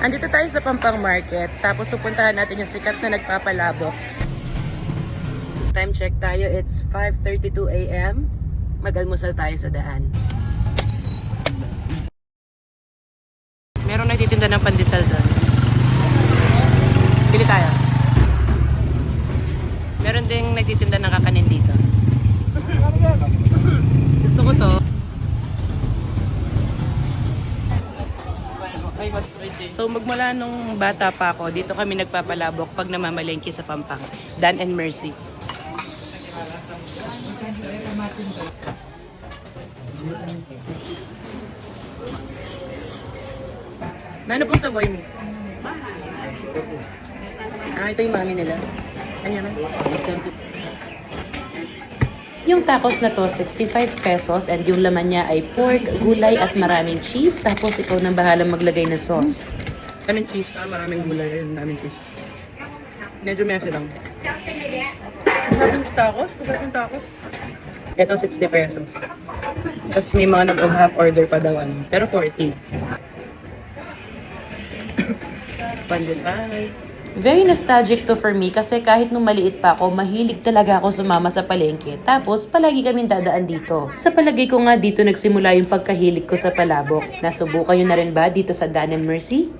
Andito tayo sa Pampang Market, tapos pupuntahan natin yung sikat na nagpapalabok. This time check tayo, it's 5.32 a.m. Magalmusal tayo sa daan. Merong nagtitinda ng pandesal doon. Pili tayo. Meron ding nagtitinda ng So magmula nung bata pa ako, dito kami nagpapalabok pag namamalengke sa Pampang. Dan and Mercy. Nano pong saboy mo? Ah, ito yung mami nila. Ano naman? Yung tacos na to, 65 pesos and yung laman niya ay pork, gulay at maraming cheese. Tapos ikaw nang bahala maglagay ng sauce. Maraming cheese, ah, maraming gulay, maraming cheese. Medyo messy lang. Masarap tacos? Masarap tacos? Ito 60 pesos. Tapos may mga nag-half order pa daw ano. Pero 40. Pandesal. Very nostalgic to for me kasi kahit nung maliit pa ako, mahilig talaga ako sumama sa palengke. Tapos, palagi kaming dadaan dito. Sa palagay ko nga dito nagsimula yung pagkahilig ko sa palabok. Nasubukan nyo na rin ba dito sa Dan and Mercy?